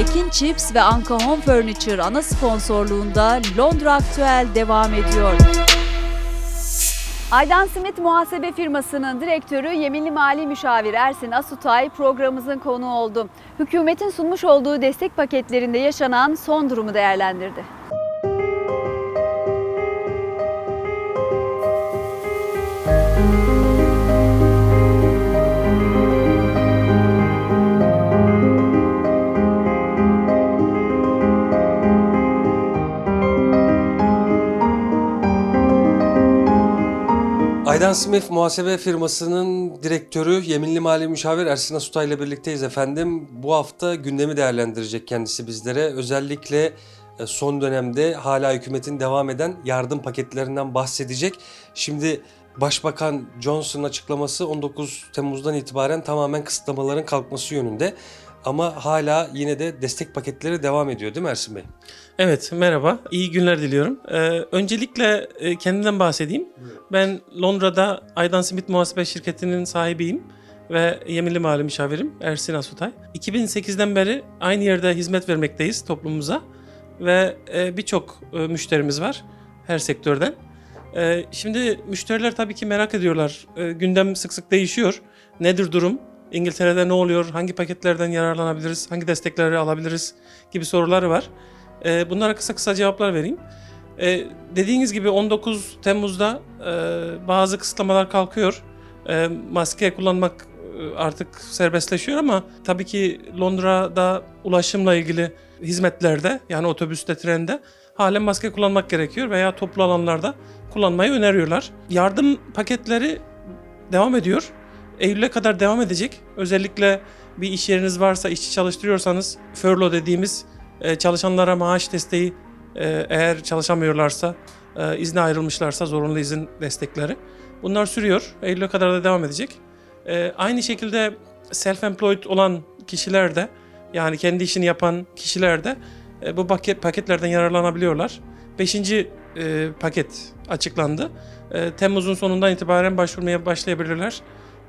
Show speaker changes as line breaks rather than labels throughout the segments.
Ekin Chips ve Anka Home Furniture ana sponsorluğunda Londra Aktüel devam ediyor. Aydan Simit Muhasebe Firması'nın direktörü Yeminli Mali Müşavir Ersin Asutay programımızın konuğu oldu. Hükümetin sunmuş olduğu destek paketlerinde yaşanan son durumu değerlendirdi.
Aydan Smith muhasebe firmasının direktörü Yeminli Mali Müşavir Ersin Asutay ile birlikteyiz efendim. Bu hafta gündemi değerlendirecek kendisi bizlere. Özellikle e, son dönemde hala hükümetin devam eden yardım paketlerinden bahsedecek. Şimdi Başbakan Johnson'ın açıklaması 19 Temmuz'dan itibaren tamamen kısıtlamaların kalkması yönünde. Ama hala yine de destek paketleri devam ediyor değil mi Ersin Bey?
Evet, merhaba. İyi günler diliyorum. Ee, öncelikle e, kendimden bahsedeyim. Ben Londra'da Aydan Smith Muhasebe Şirketi'nin sahibiyim ve yeminli mali müşavirim Ersin Asutay. 2008'den beri aynı yerde hizmet vermekteyiz toplumumuza ve e, birçok e, müşterimiz var her sektörden. E, şimdi müşteriler tabii ki merak ediyorlar. E, gündem sık sık değişiyor. Nedir durum? İngiltere'de ne oluyor? Hangi paketlerden yararlanabiliriz? Hangi destekleri alabiliriz? Gibi soruları var. E, bunlara kısa kısa cevaplar vereyim. E, dediğiniz gibi 19 Temmuz'da e, bazı kısıtlamalar kalkıyor. E, maske kullanmak e, artık serbestleşiyor ama tabii ki Londra'da ulaşımla ilgili hizmetlerde yani otobüste, trende halen maske kullanmak gerekiyor veya toplu alanlarda kullanmayı öneriyorlar. Yardım paketleri devam ediyor. Eylül'e kadar devam edecek. Özellikle bir iş yeriniz varsa, işçi çalıştırıyorsanız furlough dediğimiz e, çalışanlara maaş desteği e, eğer çalışamıyorlarsa, e, izne ayrılmışlarsa zorunlu izin destekleri. Bunlar sürüyor. Eylül'e kadar da devam edecek. E, aynı şekilde self-employed olan kişiler de yani kendi işini yapan kişiler de e, bu paket, paketlerden yararlanabiliyorlar. Beşinci e, paket açıklandı. E, Temmuz'un sonundan itibaren başvurmaya başlayabilirler.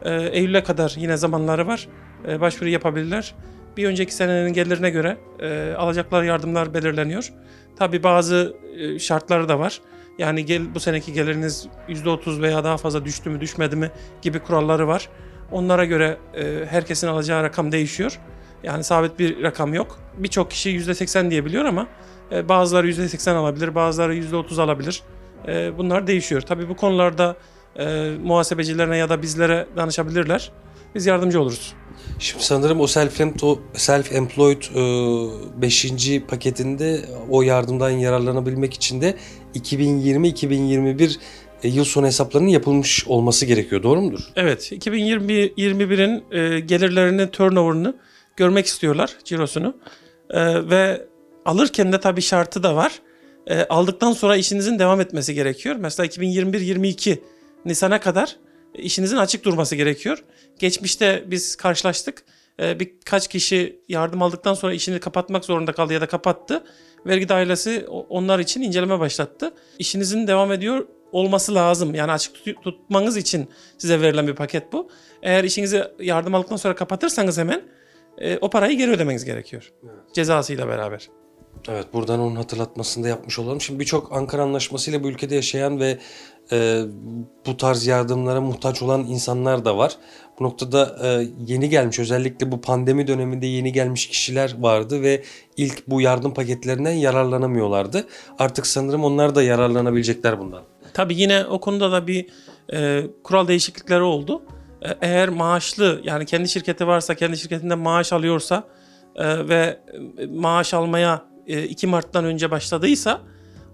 E, Eylül'e kadar yine zamanları var. E, başvuru yapabilirler. Bir önceki senenin gelirine göre e, alacakları yardımlar belirleniyor. Tabi bazı e, şartları da var. Yani gel bu seneki geliriniz %30 veya daha fazla düştü mü düşmedi mi gibi kuralları var. Onlara göre e, herkesin alacağı rakam değişiyor. Yani sabit bir rakam yok. Birçok kişi %80 diyebiliyor ama e, bazıları %80 alabilir, bazıları %30 alabilir. E, bunlar değişiyor. Tabii bu konularda e, muhasebecilerine ya da bizlere danışabilirler. Biz yardımcı oluruz.
Şimdi sanırım o self-employed, self-employed 5. paketinde o yardımdan yararlanabilmek için de 2020-2021 e, yıl sonu hesaplarının yapılmış olması gerekiyor. Doğru mudur?
Evet, 2020-21'in e, gelirlerini, turnover'ını görmek istiyorlar, cirosunu. E, ve alırken de tabii şartı da var. E, aldıktan sonra işinizin devam etmesi gerekiyor. Mesela 2021-22 Nisan'a kadar işinizin açık durması gerekiyor. Geçmişte biz karşılaştık. E, birkaç kişi yardım aldıktan sonra işini kapatmak zorunda kaldı ya da kapattı. Vergi dairesi onlar için inceleme başlattı. İşinizin devam ediyor olması lazım. Yani açık tut- tutmanız için size verilen bir paket bu. Eğer işinizi yardım aldıktan sonra kapatırsanız hemen e, o parayı geri ödemeniz gerekiyor. Cezasıyla beraber.
Evet buradan onun hatırlatmasını da yapmış olalım. Şimdi birçok Ankara Anlaşması ile bu ülkede yaşayan ve e, bu tarz yardımlara muhtaç olan insanlar da var. Bu noktada e, yeni gelmiş özellikle bu pandemi döneminde yeni gelmiş kişiler vardı ve ilk bu yardım paketlerinden yararlanamıyorlardı. Artık sanırım onlar da yararlanabilecekler bundan.
Tabii yine o konuda da bir e, kural değişiklikleri oldu. E, eğer maaşlı yani kendi şirketi varsa kendi şirketinden maaş alıyorsa e, ve e, maaş almaya 2 Mart'tan önce başladıysa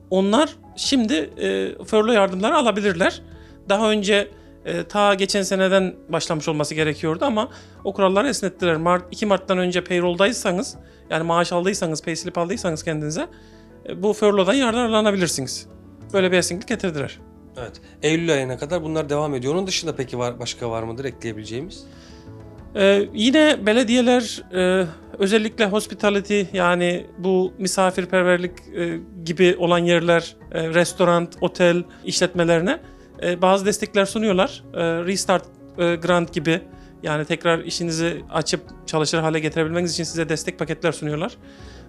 onlar şimdi e, furlough yardımları alabilirler. Daha önce e, ta geçen seneden başlamış olması gerekiyordu ama o kuralları esnettiler. Mart, 2 Mart'tan önce payroll'daysanız yani maaş aldıysanız, payslip aldıysanız kendinize e, bu furlough'dan yararlanabilirsiniz. Böyle bir esneklik getirdiler.
Evet. Eylül ayına kadar bunlar devam ediyor. Onun dışında peki var, başka var mıdır ekleyebileceğimiz?
Ee, yine belediyeler e, özellikle hospitality yani bu misafirperverlik e, gibi olan yerler, e, restoran, otel işletmelerine e, bazı destekler sunuyorlar. E, Restart e, Grant gibi Yani tekrar işinizi açıp çalışır hale getirebilmeniz için size destek paketler sunuyorlar.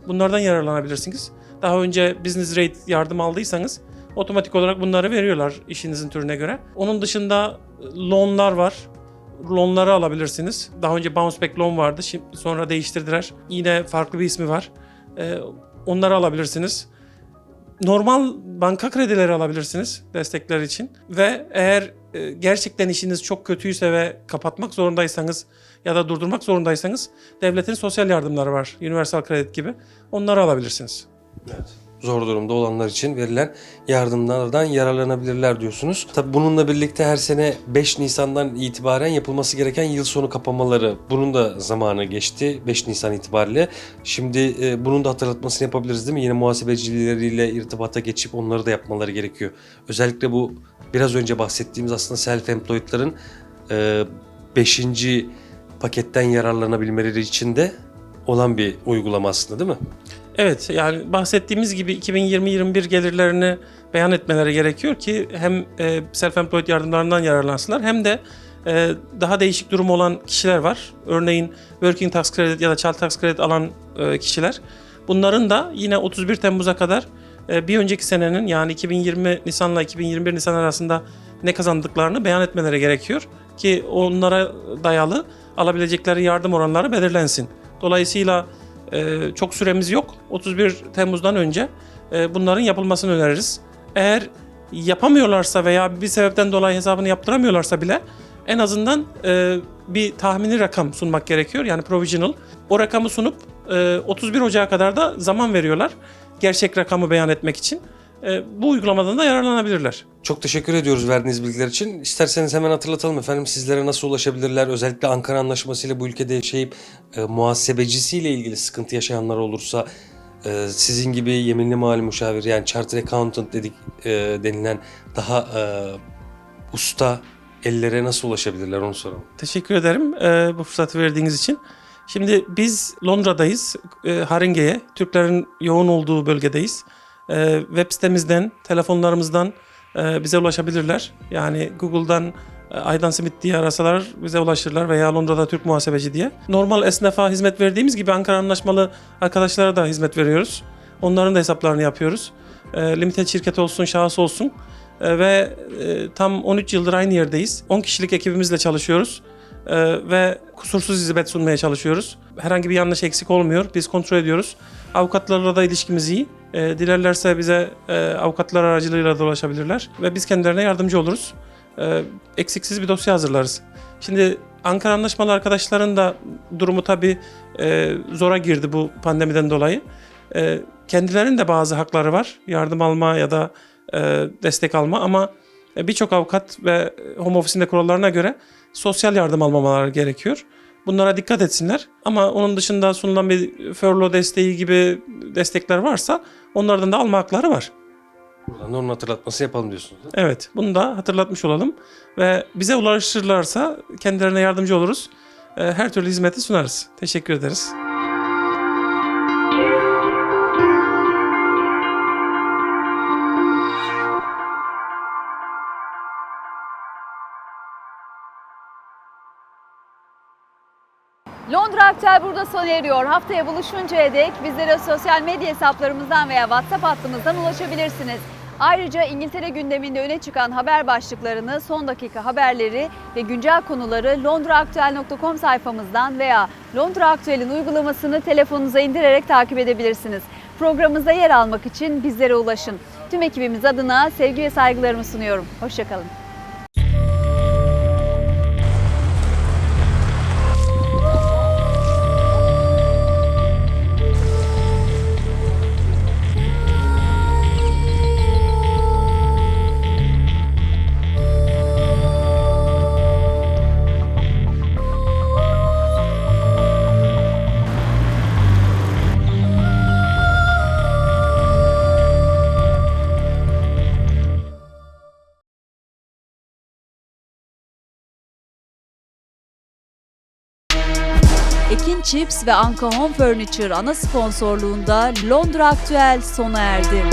Bunlardan yararlanabilirsiniz. Daha önce business rate yardım aldıysanız otomatik olarak bunları veriyorlar işinizin türüne göre. Onun dışında loanlar var. Loanları alabilirsiniz. Daha önce bounce back loan vardı. Şimdi sonra değiştirdiler. Yine farklı bir ismi var. Ee, onları alabilirsiniz. Normal banka kredileri alabilirsiniz destekler için. Ve eğer e, gerçekten işiniz çok kötüyse ve kapatmak zorundaysanız ya da durdurmak zorundaysanız devletin sosyal yardımları var. Universal Credit gibi. Onları alabilirsiniz.
Zor durumda olanlar için verilen yardımlardan yararlanabilirler diyorsunuz. Tabi bununla birlikte her sene 5 Nisan'dan itibaren yapılması gereken yıl sonu kapamaları bunun da zamanı geçti 5 Nisan itibariyle. Şimdi e, bunun da hatırlatmasını yapabiliriz değil mi? Yine muhasebecileriyle irtibata geçip onları da yapmaları gerekiyor. Özellikle bu biraz önce bahsettiğimiz aslında self-employed'ların 5. paketten yararlanabilmeleri için de olan bir uygulama aslında değil mi?
Evet yani bahsettiğimiz gibi 2020-21 gelirlerini beyan etmeleri gerekiyor ki hem e, self-employed yardımlarından yararlansınlar hem de e, daha değişik durum olan kişiler var. Örneğin Working Tax Credit ya da Child Tax Credit alan e, kişiler. Bunların da yine 31 Temmuz'a kadar bir önceki senenin yani 2020 Nisan'la 2021 Nisan arasında ne kazandıklarını beyan etmeleri gerekiyor ki onlara dayalı alabilecekleri yardım oranları belirlensin. Dolayısıyla çok süremiz yok. 31 Temmuz'dan önce e, bunların yapılmasını öneririz. Eğer yapamıyorlarsa veya bir sebepten dolayı hesabını yaptıramıyorlarsa bile en azından e, bir tahmini rakam sunmak gerekiyor. Yani provisional. O rakamı sunup e, 31 Ocak'a kadar da zaman veriyorlar. Gerçek rakamı beyan etmek için. E, bu uygulamadan da yararlanabilirler.
Çok teşekkür ediyoruz verdiğiniz bilgiler için. İsterseniz hemen hatırlatalım efendim sizlere nasıl ulaşabilirler? Özellikle Ankara Anlaşması ile bu ülkede yaşayıp e, muhasebecisiyle ilgili sıkıntı yaşayanlar olursa e, sizin gibi yeminli mali müşavir yani chartered accountant dedik e, denilen daha e, usta ellere nasıl ulaşabilirler onu soralım.
Teşekkür ederim e, bu fırsatı verdiğiniz için. Şimdi biz Londra'dayız. E, Haringe'ye, Türklerin yoğun olduğu bölgedeyiz. E, web sitemizden, telefonlarımızdan e, bize ulaşabilirler. Yani Google'dan e, Aydan Smith diye arasalar bize ulaşırlar veya Londra'da Türk muhasebeci diye. Normal esnafa hizmet verdiğimiz gibi Ankara Anlaşmalı arkadaşlara da hizmet veriyoruz. Onların da hesaplarını yapıyoruz. E, limited şirket olsun, şahıs olsun. E, ve e, tam 13 yıldır aynı yerdeyiz. 10 kişilik ekibimizle çalışıyoruz. Ve kusursuz hizmet sunmaya çalışıyoruz. Herhangi bir yanlış eksik olmuyor. Biz kontrol ediyoruz. Avukatlarla da ilişkimiz iyi. E, dilerlerse bize e, avukatlar aracılığıyla da ulaşabilirler. Ve biz kendilerine yardımcı oluruz. E, eksiksiz bir dosya hazırlarız. Şimdi Ankara Anlaşmalı arkadaşların da durumu tabii e, zora girdi bu pandemiden dolayı. E, kendilerinin de bazı hakları var. Yardım alma ya da e, destek alma ama e, birçok avukat ve home office'in de kurallarına göre sosyal yardım almamaları gerekiyor. Bunlara dikkat etsinler. Ama onun dışında sunulan bir furlough desteği gibi destekler varsa onlardan da alma hakları var.
Buradan da onun hatırlatması yapalım diyorsunuz. değil mi?
Evet, bunu da hatırlatmış olalım ve bize ulaşırlarsa kendilerine yardımcı oluruz. E, Her türlü hizmeti sunarız. Teşekkür ederiz.
Londra Aktüel burada sona eriyor. Haftaya buluşuncaya dek bizlere sosyal medya hesaplarımızdan veya WhatsApp hattımızdan ulaşabilirsiniz. Ayrıca İngiltere gündeminde öne çıkan haber başlıklarını, son dakika haberleri ve güncel konuları londraaktüel.com sayfamızdan veya Londra Aktüel'in uygulamasını telefonunuza indirerek takip edebilirsiniz. Programımızda yer almak için bizlere ulaşın. Tüm ekibimiz adına sevgi ve saygılarımı sunuyorum. Hoşçakalın. Chips ve Anka Home Furniture ana sponsorluğunda Londra Aktüel sona erdi.